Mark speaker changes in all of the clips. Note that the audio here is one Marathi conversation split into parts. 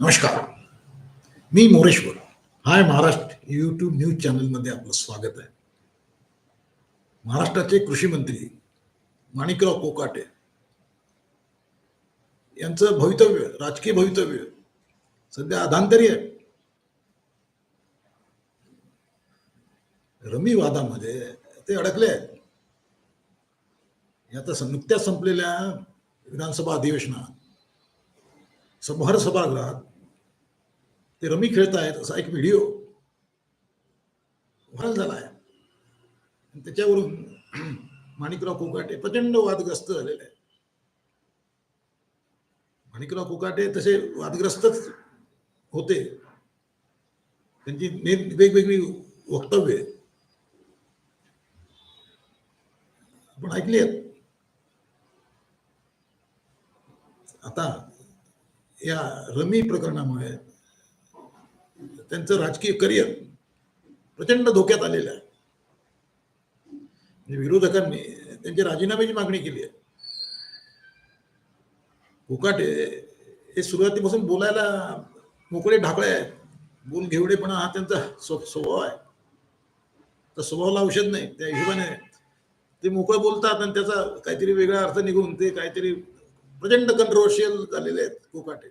Speaker 1: नमस्कार. मी Moreshwar. Hi Maharashtra YouTube news चॅनलमध्ये आपलं स्वागत आहे. महाराष्ट्राचे कृषी मंत्री माणिकराव कोकाटे यांचं भवितव्य राजकीय भवितव्य सध्या अधांतरी आहे. रमी वादामध्ये ते अडकले आहेत. या तर नुकत्याच संपलेल्या विधानसभा अधिवेशनात सभार सभागृहात. ते रमी खेळतायत आहेत असा एक व्हिडिओ व्हायरल झाला आहे त्याच्यावरून माणिकराव कोकाटे प्रचंड वादग्रस्त झालेले आहेत. माणिकराव कोकाटे तसे वादग्रस्तच होते. त्यांची वेगवेगळी वक्तव्य आपण ऐकली आहेत. आता या रमी प्रकरणामुळे त्यांचं राजकीय करिअर प्रचंड धोक्यात आलेलं आहे. म्हणजे विरोधकांनी त्यांची राजीनाम्याची मागणी केली आहे. कोकाटे हे सुरुवातीपासून बोलायला मोकळे ढाकळे आहेत. बोल घेवडेपणा हा त्यांचा स्व- स्वभाव आहे. तर स्वभावाला औषध नाही. त्या हिशोबाने ते मोकळं बोलतात आणि त्याचा काहीतरी वेगळा अर्थ निघून ते काहीतरी प्रचंड कंट्रोवर्शियल झालेले आहेत कोकाटे.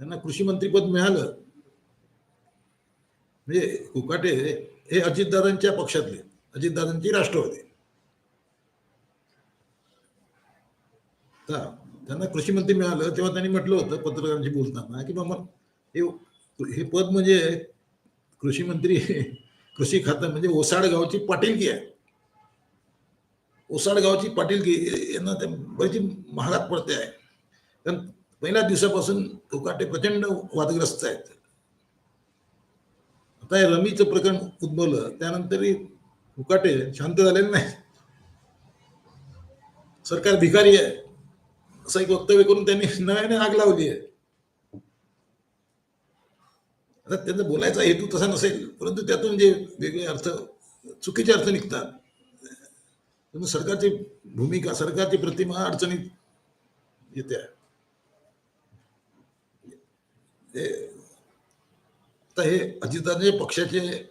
Speaker 1: त्यांना कृषी मंत्रीपद मिळालं. म्हणजे कोकाटे हे अजितदादांच्या पक्षातले अजितदादांची राष्ट्रवादी. त्यांना कृषी मंत्री मिळालं तेव्हा त्यांनी म्हटलं होतं पत्रकारांशी बोलताना की बाबा हे हे पद म्हणजे कृषी मंत्री कृषी खातं म्हणजे ओसाड गावची पाटीलकी आहे. ओसाड गावची पाटीलकी यांना ते बरीच महागात पडते आहे. कारण पहिल्या दिवसापासून कोकाटे प्रचंड वादग्रस्त आहेत. आता हे रमीचं प्रकरण उद्भवलं त्यानंतरही कोकाटे शांत झालेले नाही सरकार भिकारी आहे. असं एक वक्तव्य करून त्यांनी नव्याने आग लावली आहे. आता त्यांचा बोलायचा हेतू तसा नसेल परंतु त्यातून जे वेगळे अर्थ चुकीचे अर्थ निघतात. त्यामुळे सरकारची भूमिका सरकारची प्रतिमा अडचणीत येते. आहे हे- आता हे अजितदादांच्या पक्षाचे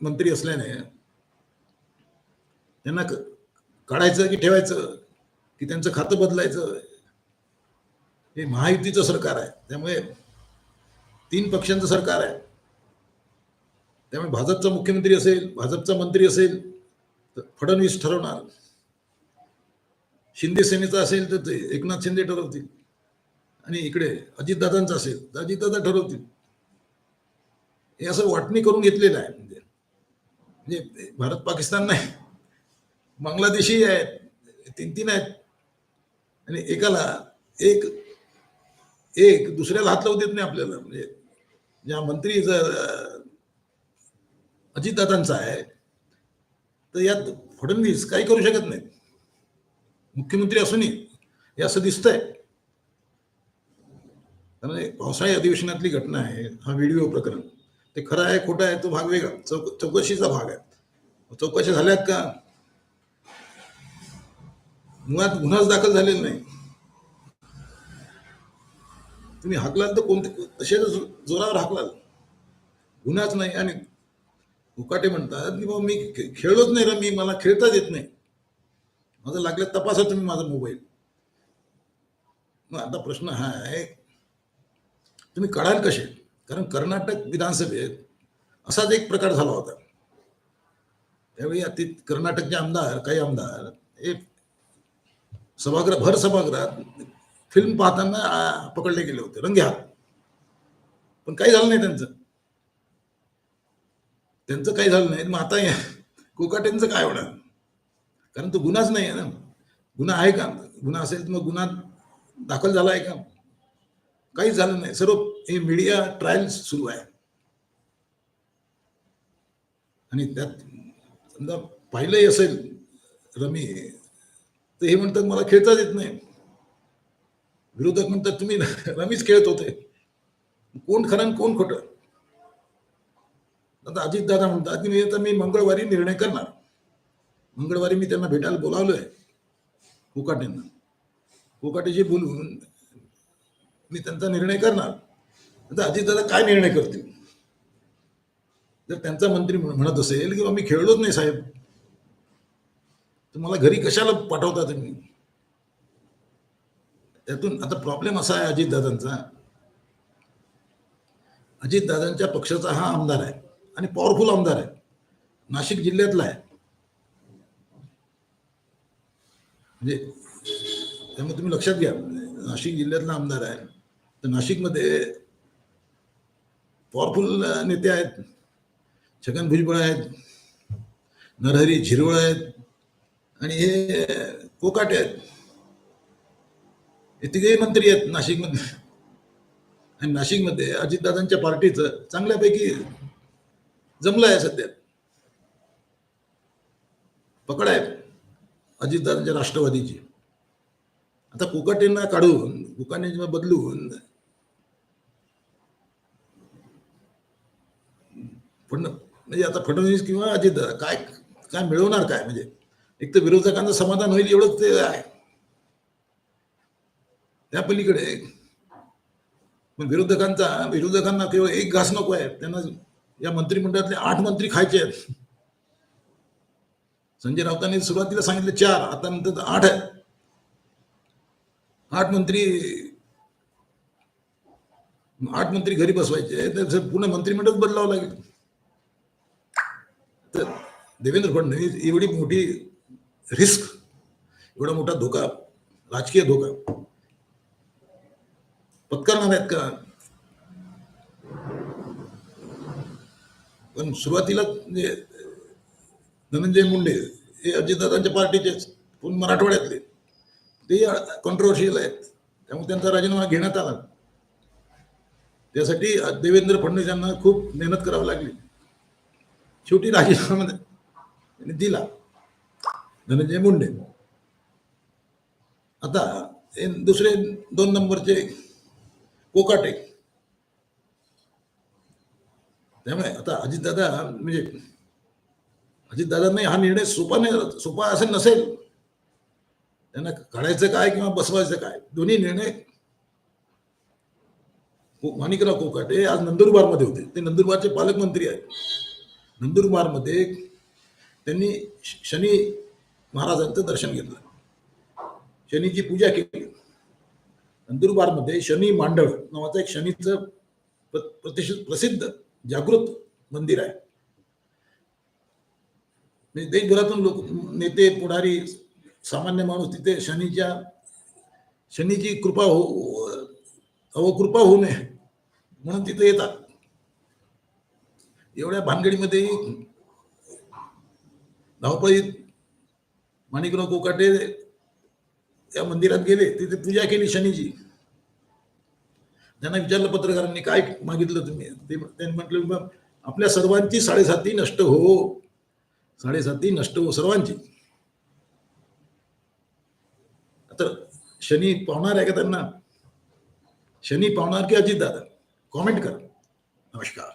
Speaker 1: मंत्री असल्याने त्यांना काढायचं की ठेवायचं की त्यांचं खातं बदलायचं हे महायुतीचं सरकार आहे. त्यामुळे तीन पक्षांचं सरकार आहे. त्यामुळे भाजपचा मुख्यमंत्री असेल भाजपचा मंत्री असेल तर फडणवीस ठरवणार. शिंदे सेनेचा असेल तर ते एकनाथ शिंदे ठरवतील. आणि इकडे अजितदादांचा असेल तर अजितदादा ठरवतील. हे असं वाटणी करून घेतलेलं आहे म्हणजे. म्हणजे भारत पाकिस्तान नाही बांगलादेशी आहेत तीन तीन आहेत. आणि एकाला एक एक दुसऱ्याला हात लावू देत नाही आपल्याला. म्हणजे ज्या मंत्री जर अजितदादांचा आहे तर यात फडणवीस काही करू शकत नाहीत. मुख्यमंत्री असूनही हे असं दिसतंय कारण पावसाळी अधिवेशनातली घटना आहे हा व्हिडिओ प्रकरण. ते खरं आहे खोटं आहे तो भाग वेगळा. चौक चौकशीचा भाग आहे. चौकशी झाल्यात का? मुळात गुन्हाच दाखल झालेला नाही. तुम्ही हाकलाल तर कोणते तसेच जोरावर हाकलाल? गुन्हाच नाही आणि उकाटे म्हणतात की बाबा मी खे- खेळलोच नाही रे मी मला खेळताच येत नाही. माझं लागलं तपासा तुम्ही माझा मोबाईल. मग आता प्रश्न हा आहे तुम्ही कळाल कसे? कारण कर्नाटक विधानसभेत असाच एक प्रकार झाला होता. त्यावेळी अति कर्नाटकचे आमदार काही आमदार हे सभागृह भर सभागृहात फिल्म पाहताना पकडले गेले होते. रंगे हात. पण काही झालं नाही त्यांचं. त्यांचं काही झालं नाही. मग आता या कोकाटेंचं काय होणार? कारण तो गुन्हाच नाही आहे ना. गुन्हा आहे का? गुन्हा असेल तर मग गुन्हा दाखल झाला आहे का? काहीच झालं नाही. सर्व हे मीडिया ट्रायल सुरू आहे. आणि त्यात समजा पाहिलंही असेल रमी तर हे म्हणतात मला खेळताच येत नाही. विरोधक म्हणतात तुम्ही रमीच खेळत होते. कोण खरं कोण खोटं? आता अजितदादा म्हणतात की मी आता मी मंगळवारी निर्णय करणार. मंगळवारी मी त्यांना भेटायला बोलावलोय कोकाटेंना. कोकाटेशी बोलून मी त्यांचा निर्णय करणार. आता अजितदादा काय निर्णय करतील? जर त्यांचा मंत्री म्हणत असेल की मी खेळलोच नाही साहेब तर मला घरी कशाला पाठवता तुम्ही? त्यातून आता प्रॉब्लेम असा आहे अजितदादांचा. अजितदादांच्या पक्षाचा हा आमदार आहे. आणि पॉवरफुल आमदार आहे नाशिक जिल्ह्यातला आहे. म्हणजे त्यामुळे तुम्ही लक्षात घ्या नाशिक जिल्ह्यातला आमदार आहे. तर नाशिकमध्ये पॉवरफुल नेते आहेत. छगन भुजबळ आहेत. नरहरी झिरवळ आहेत. आणि हे कोकाटे आहेत. हे तिघेही मंत्री आहेत नाशिकमध्ये. आणि नाशिकमध्ये अजितदादांच्या पार्टीचं चांगल्यापैकी जमलं आहे सध्या. पकड आहे. अजितदादांच्या राष्ट्रवादीची. आता कोकाटेंना काढून कुकाने बदलून फडण म्हणजे आता फडणवीस किंवा अजितदादा काय काय मिळवणार काय? म्हणजे एक तर विरोधकांचं समाधान होईल एवढंच ते आहे. त्या पलीकडे पण विरोधकांचा विरोधकांना केवळ एक घास नको आहे. त्यांना या मंत्रिमंडळातले आठ मंत्री खायचे आहेत. संजय राऊतांनी सुरुवातीला सांगितले चार आता नंतर आठ आहेत. आठ मंत्री आठ मंत्री घरी बसवायचे तर पुन्हा मंत्रिमंडळ बदलावं लागेल. तर देवेंद्र फडणवीस एवढी मोठी रिस्क एवढा मोठा धोका राजकीय धोका. पत्करणार आहेत का? पण सुरुवातीला म्हणजे धनंजय मुंडे हे अजितदादांच्या पार्टीचेच पण मराठवाड्यातले ते कॉन्ट्रोवर्शियल आहेत. त्यामुळे त्यांचा राजीनामा घेण्यात आला. त्यासाठी देवेंद्र फडणवीस यांना खूप मेहनत करावी लागली. शेवटी राजीनामा त्यांनी दिला. धनंजय मुंडे. आता हे दुसरे दोन नंबरचे कोकाटे. त्यामुळे आता अजितदादा म्हणजे अजितदादांनी हा निर्णय सोपा नाही सोपा असेल नसेल. त्यांना काढायचं काय किंवा बसवायचं काय? दोन्ही निर्णय को- माणिकराव कोकाटे आज नंदुरबारमध्ये होते. ते नंदुरबारचे पालकमंत्री आहेत. नंदुरबारमध्ये त्यांनी श- शनी महाराजांचं दर्शन घेतलं. शनीची पूजा केली. नंदुरबारमध्ये शनी मांडळ नावाचं एक शनीचं प्रतिष्ठित प्रसिद्ध जागृत मंदिर आहे. म्हणजे देशभरातून लोक नेते पुढारी सामान्य माणूस तिथे शनीच्या शनीची कृपा हो अवकृपा होऊ नये म्हणून तिथे येतात. एवढ्या भानगडीमध्ये धावपळीत माणिकराव कोकाटे त्या मंदिरात गेले तिथे पूजा केली शनीची. त्यांना विचारलं पत्रकारांनी काय मागितलं तुम्ही? ते त्यांनी म्हटलं आपल्या सर्वांची साडेसाती नष्ट हो. साडेसाती नष्ट हो सर्वांची. तर शनी पावणार आहे का त्यांना? शनी पावणार की अजित दादा कॉमेंट करा. नमस्कार.